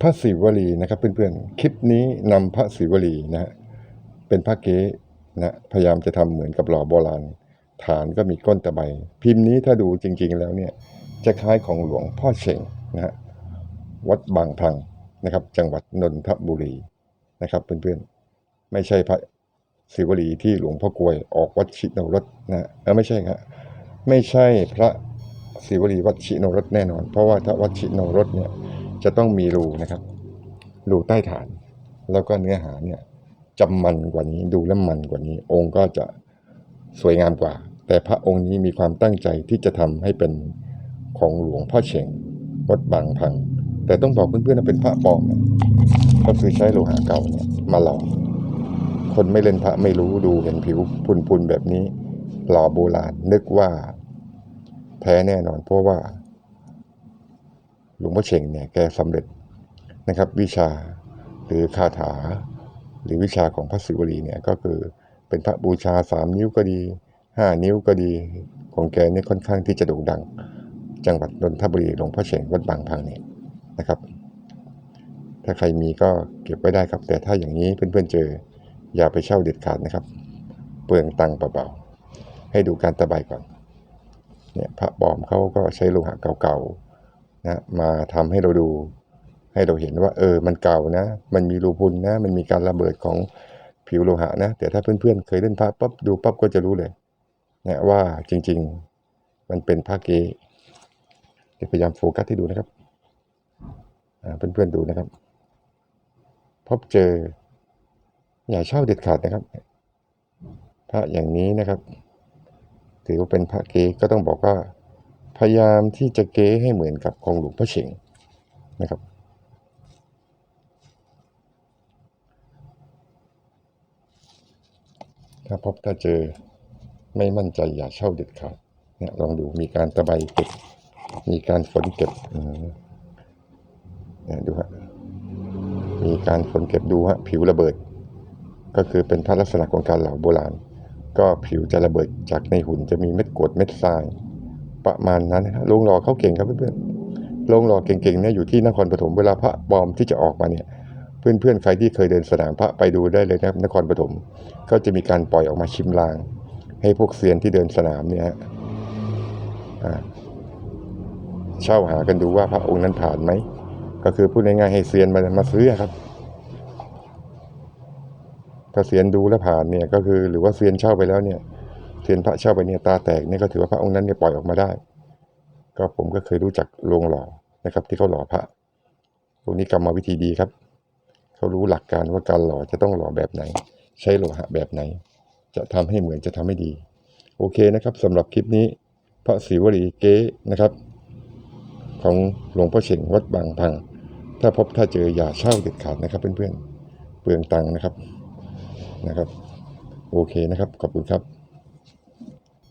พระศิวลีนะครับเพื่อนๆ คลิปนี้นำพระศิวลีนะฮะเป็นพระเก๊นะพยายามจะทำเหมือนกับหล่อโบราณ ฐานก็มีก้นตะไบพิมพ์นี้ถ้าดูจริง ๆ แล้วเนี่ยจะคล้ายของหลวงพ่อเฉ่งนะฮะวัดบางพลังนะครับ จังหวัดนนทบุรีนะครับเพื่อนๆไม่ใช่พระศิวลีที่หลวงพ่อกลวยออกวัดชิโนรสนะฮะเออไม่ใช่ครับไม่ใช่พระศิวลีวัดชิโนรสแน่นอน เพราะว่าถ้าวัดชิโนรสเนี่ย จะต้องมีรูนะครับรูใต้ฐาน แล้วก็เนื้อหาเนี่ยจำมันกว่านี้ดูแล้วมันกว่านี้ องค์ก็จะสวยงามกว่า แต่พระองค์นี้มีความตั้งใจที่จะทำให้เป็นของหลวงพ่อเฉ่งวัดบางพัง แต่ต้องบอกเพื่อนๆว่าเป็นพระปลอมนะก็คือใช้โลหะเก่าเนี่ยมาหล่อคนไม่เล่นพระไม่รู้ดูเห็นผิวพุนๆแบบนี้ หล่อโบราณนึกว่า แท้แน่นอนเพราะว่า หลวงพ่อเชงเนี่ยแกสำเร็จนะครับ วิชาหรือคาถา หรือวิชาของพระศิวลีเนี่ยก็คือเป็นพระบูชาสามนิ้วก็ดีห้านิ้วก็ดีของแกเนี่ยค่อนข้างที่จะโด่งดัง จังหวัดนนทบุรีหลวงพ่อเชงวัดบางพังเนี่ยนะครับ ถ้าใครมีก็เก็บไว้ได้ครับ แต่ถ้าอย่างนี้เพื่อนๆเจออย่าไปเช่าเด็ดขาดนะครับ เปลืองตังค์เปล่าๆให้ดูการตะไบก่อนเนี่ยพระปลอมเขาก็ใช้โลหะเก่าๆ นะมาทำให้เราดู ให้เราเห็นว่าเออมันเก่านะ มันมีรูพุนนะ มันมีการระเบิดของผิวโลหะนะ แต่ถ้าเพื่อนๆ เคยเล่นพระปั๊บดูปั๊บก็จะรู้เลยนะว่าจริงๆมันเป็นผ้าเกยพยายามโฟกัสให้ดูนะครับเพื่อนๆดูนะครับ พบเจออย่าเช่าเด็ดขาดนะครับ พระอย่างนี้นะครับ ถือว่าเป็นพระเกก็ต้องบอกว่า พยายามที่จะเก๊ให้เหมือนกับของหลวงพ่อเฉงนะครับ ถ้าพบถ้าเจอไม่มั่นใจอย่าเช่าเด็ดขาดเนี่ยลองดูมีการตะไบเก็บ มีการฝนเก็บเนี่ยดูฮะมีการฝนเก็บดูฮะผิวระเบิด ก็คือเป็นพระลักษณะของการเหล่าโบราณ ก็ผิวจะระเบิดจากในหุ่นจะมีเม็ดกรดเม็ดทราย ประมาณนั้นนะฮะโรงหล่อเขาเก่งครับเพื่อนๆโรงหล่อเก่งๆเนี่ยอยู่ที่นครปฐมเวลาพระปลอมที่จะออกมาเนี่ยเพื่อนๆใครที่เคยเดินสนามพระไปดูได้เลยนะครับนครปฐมก็จะมีการปล่อยออกมาชิมลาง ให้พวกเซียนที่เดินสนามเนี่ยอ่าเช่าหากันดูว่าพระองค์นั้นผ่านไหมก็คือพูดง่ายๆให้เซียนมามาซื้อครับถ้าเซียนดูแล้วผ่านเนี่ยก็คือหรือว่าเซียนเช่าไปแล้วเนี่ย เซียนพระเช่าไปเนี่ยตาแตกเนี่ยก็ถือว่าพระองค์นั้นเนี่ยปล่อยออกมาได้ ก็ผมก็เคยรู้จักโรงหล่อนะครับ ที่เขาหล่อพระพวกนี้กรรมวิธีดีครับเขารู้หลักการว่าการหล่อจะต้องหล่อแบบไหน ใช้โลหะแบบไหน จะทำให้เหมือนจะทำให้ดี โอเคนะครับสำหรับคลิปนี้ พระศิวลีเก๊นะครับ ของหลวงพ่อเฉ่งวัดบางพัง ถ้าพบถ้าเจออย่าเช่าเด็ดขาดนะครับ เพื่อนๆเปลืองตังค์นะครับนะครับ โอเคนะครับ ขอบคุณครับ